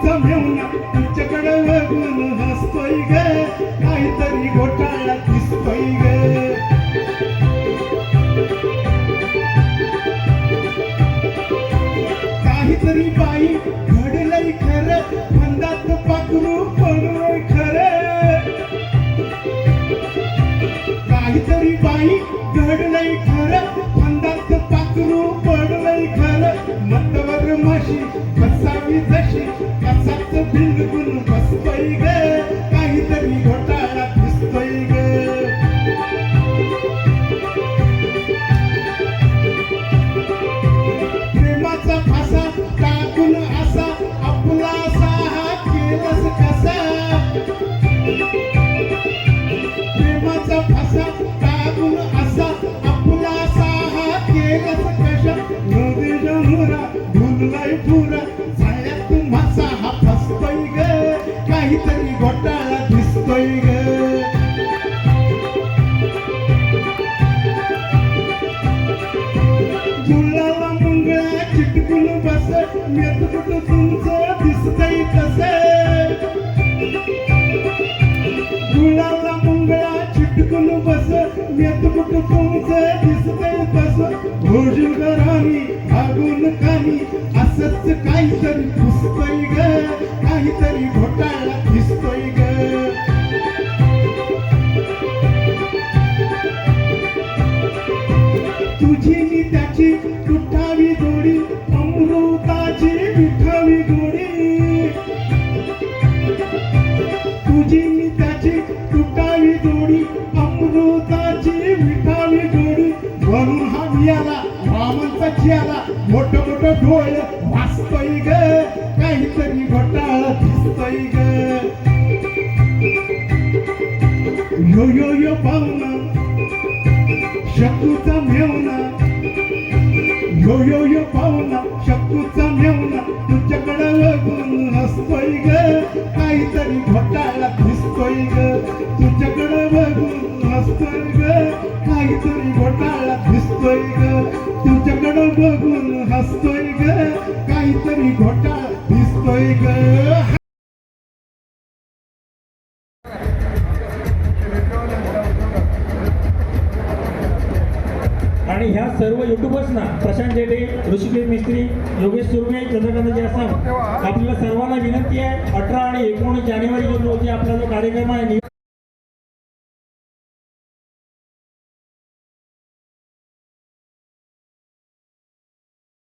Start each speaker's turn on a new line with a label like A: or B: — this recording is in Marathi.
A: शकूचा मेवना बघून हसतोय ग. काहीतरी घोटाळा दिसतोय ग. काहीतरी बाई घडलंय खरं फंदात पाखरू पडलंय खरं. काहीतरी बाई घडलंय खरं फंदात पाखरू पडलंय खरं. मतवर माशी e deixe चिटकून बस. मेतकुट तुमचं दिसतंय कस भोजन घरानी भागून कानी असंच काहीतरी ग. काहीतरी घोटाळा दिसतोय ग. तुझी मोठ मोठ डोळ ग. काहीतरी घोटाळा दिसतोय ग. यो यो यो पाहुणा. शत्रूचा मेवना यो यो यो पाहुणा. शत्रूचा मेवना तुझ्याकडे बघून हसतोय ग. काहीतरी घोटाळा दिसतोय ग. तुझ्याकडे बघून हसतोय ग. काहीतरी घोटाळा दिसतोय ग. तुझ्याकडे बघून काहीतरी घोटा दिसतोय ग.
B: आणि ह्या सर्व युट्यूबर्सना प्रशांत जेटे ऋषिकेश मिस्त्री योगेश सुरवे चंद्रकांत जासम आपल्याला सर्वांना विनंती आहे अठरा आणि एकोणीस जानेवारी रोजी आपला जो कार्यक्रम आहे